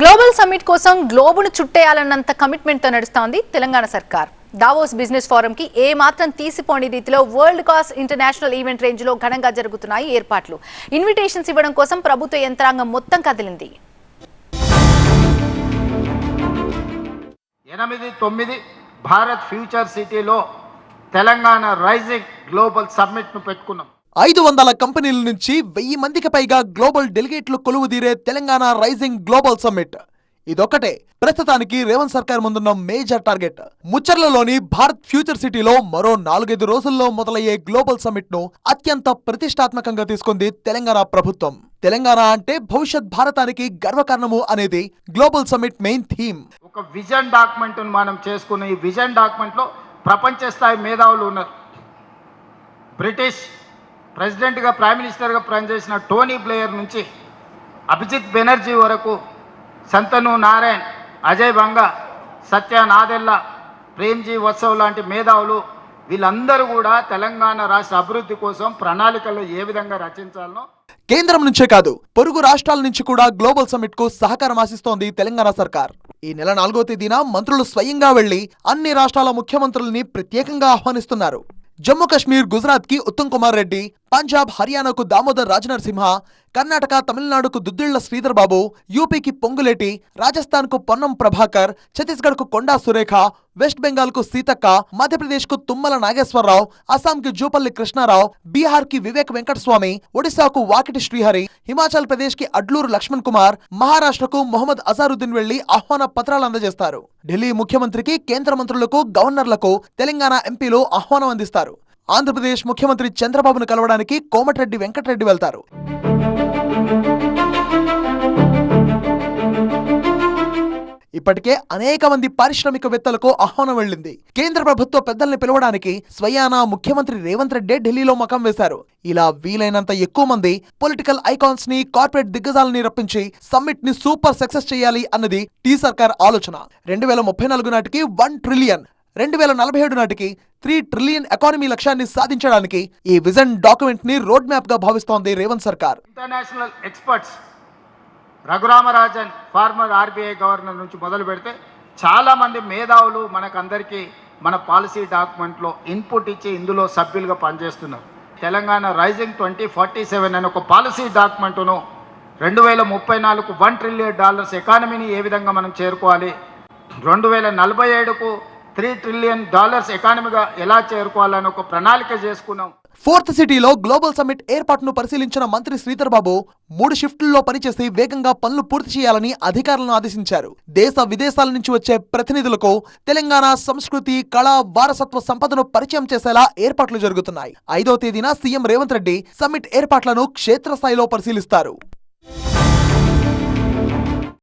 Global summit కోసం గ్లోబును చుట్టేయాలన్నంత కమిట్మెంట్తో నడుస్తోంది తెలంగాణ సర్కార్. దావోస్ బిజినెస్ ఫోరంకి ఏ మాత్రం తీసిపోని రీతిలో వరల్డ్ క్లాస్ ఇంటర్నేషనల్ ఈవెంట్ రేంజ్లో ఘనంగా జరుగుతున్నాయి ఏర్పాట్లు. ఇన్విటేషన్స్ ఇవ్వడం కోసం ప్రభుత్వ యంత్రాంగం మొత్తం కదిలింది. ఎనిమిది తొమ్మిది భారత్ ఫ్యూచర్ సిటీలో తెలంగాణ రైజింగ్ గ్లోబల్ సమ్మిట్ను పెట్టుకున్నాం. ఐదు వందల కంపెనీల నుంచి వెయ్యి మందికి పైగా గ్లోబల్ డెలిగేట్లు కొలువుదీరే తెలంగాణ రైజింగ్ గ్లోబల్ సమ్మిట్. ఇదొక్కటే. ప్రస్తుతానికి రేవంత్ సర్కార్ ముందున్న మేజర్ టార్గెట్. ముచ్చర్లలోని భారత్ ఫ్యూచర్ సిటీలో మరో నాలుగైదు రోజుల్లో మొదలయ్యే గ్లోబల్ సమ్మిట్ను అత్యంత ప్రతిష్టాత్మకంగా తీసుకుంది తెలంగాణ ప్రభుత్వం. తెలంగాణ అంటే భవిష్యత్ భారతానికి గర్వకారణము అనేది గ్లోబల్ సమ్మిట్ మెయిన్ థీమ్. ఒక విజన్ డాక్యుమెంట్ మనం చేసుకున్న ఈ విజన్ డాక్యుమెంట్లో ప్రపంచ స్థాయి మేధావులు ఉన్నారు. బ్రిటిష్ ప్రెసిడెంట్గా ప్రైమ్ మినిస్టర్గా పనిచేసిన టోనీ ప్లేయర్ నుంచి అభిజిత్ బెనర్జీ వరకు సంతను నారాయణ్ అజయ్ బంగా సత్య నాదెల్లా ప్రేమ్జీ వత్సవ్ లాంటి మేధావులు వీళ్ళందరూ కూడా తెలంగాణ రాష్ట్ర అభివృద్ధి కోసం ప్రణాళికలు ఏ విధంగా రచించాలనో కేంద్రం నుంచే కాదు పొరుగు రాష్ట్రాల నుంచి కూడా గ్లోబల్ సమ్మిట్కు సహకారం ఆశిస్తోంది తెలంగాణ సర్కార్. ఈ నెల నాలుగో తేదీన మంత్రులు స్వయంగా వెళ్ళి అన్ని రాష్ట్రాల ముఖ్యమంత్రుల్ని ప్రత్యేకంగా ఆహ్వానిస్తున్నారు. జమ్మూ కాశ్మీర్ గుజరాత్కి ఉత్తమ్ కుమార్ రెడ్డి పంజాబ్ హర్యానాకు దామోదర్ రాజనరసింహ కర్ణాటక తమిళనాడుకు దుద్దిళ్ళ శ్రీధర్ బాబు యూపీకి పొంగులేటి రాజస్థాన్కు పొన్నం ప్రభాకర్ ఛత్తీస్గఢ్కు కొండా సురేఖ వెస్ట్ బెంగాల్కు సీతక్క మధ్యప్రదేశ్కు తుమ్మల నాగేశ్వరరావు అస్సాంకి జూపల్లి కృష్ణారావు బీహార్కి వివేక్ వెంకటస్వామి ఒడిశాకు వాకిటి శ్రీహరి హిమాచల్ ప్రదేశ్కి అడ్లూరు లక్ష్మణ్ కుమార్ మహారాష్ట్రకు మొహమ్మద్ అజారుద్దీన్ వెళ్ళి ఆహ్వాన పత్రాలు అందజేస్తారు. ఢిల్లీ ముఖ్యమంత్రికి కేంద్ర మంత్రులకు గవర్నర్లకు తెలంగాణ ఎంపీలు ఆహ్వానం అందిస్తారు. ఆంధ్రప్రదేశ్ ముఖ్యమంత్రి చంద్రబాబును కలవడానికి కోమటిరెడ్డి వెంకటరెడ్డి వెళ్తారు. ఇప్పటికే అనేక మంది పారిశ్రామికవేత్తలకు ఆహ్వానం వెళ్ళింది. కేంద్ర ప్రభుత్వ పెద్దల్ని పిలవడానికి స్వయానా ముఖ్యమంత్రి రేవంత్ రెడ్డి ఢిల్లీలో మకం వేశారు. ఇలా వీలైనంత ఎక్కువ మంది పొలిటికల్ ఐకాన్స్ని కార్పొరేట్ దిగ్గజాలని రప్పించి సమ్మిట్ని సూపర్ సక్సెస్ చేయాలి అన్నది టీ సర్కార్ ఆలోచన. రెండు వేల ముప్పై నాలుగు నాటికి వన్ ట్రిలియన్. రెండు వేల నలభై ఏడు నాటికి త్రీ ట్రిలియన్ ఎకానమీ లక్ష్యాన్ని సాధించడానికి ఈ విజన్ డాక్యుమెంట్ని రోడ్ మ్యాప్గా భావిస్తోంది రేవంత్ సర్కార్. International experts Raghuram Rajan former RBI governor నుంచి మొదలు పెడితే చాలామంది మేధావులు మనకందరికీ మన పాలసీ డాక్యుమెంట్లో ఇన్పుట్ ఇచ్చి ఇందులో సభ్యులుగా పనిచేస్తున్నారు. Telangana rising twenty forty seven అనే ఒక పాలసీ డాక్యుమెంటును రెండు వేల ముప్పై నాలుగు వన్ ట్రిలియన్ డాలర్స్ ఎకానమీని ఏ విధంగా మనం చేరుకోవాలి? రెండు వేల నలభై ఏడుకు త్రీ ట్రిలియన్ డాలర్స్ ఎకానమీగా ఎలా చేరుకోవాలని ఒక ప్రణాళిక చేసుకున్నాం. ఫోర్త్ సిటీలో గ్లోబల్ సమ్మిట్ ఏర్పాటును పరిశీలించిన మంత్రి శ్రీధర్ బాబు మూడు షిఫ్టుల్లో పనిచేసి వేగంగా పనులు పూర్తి చేయాలని అధికారులను ఆదేశించారు. దేశ విదేశాల నుంచి వచ్చే ప్రతినిధులకు తెలంగాణ సంస్కృతి కళ వారసత్వ సంపదను పరిచయం చేసేలా ఏర్పాట్లు జరుగుతున్నాయి. ఐదో తేదీన సీఎం రేవంత్ రెడ్డి సమ్మిట్ ఏర్పాట్లను క్షేత్రస్థాయిలో పరిశీలిస్తారు.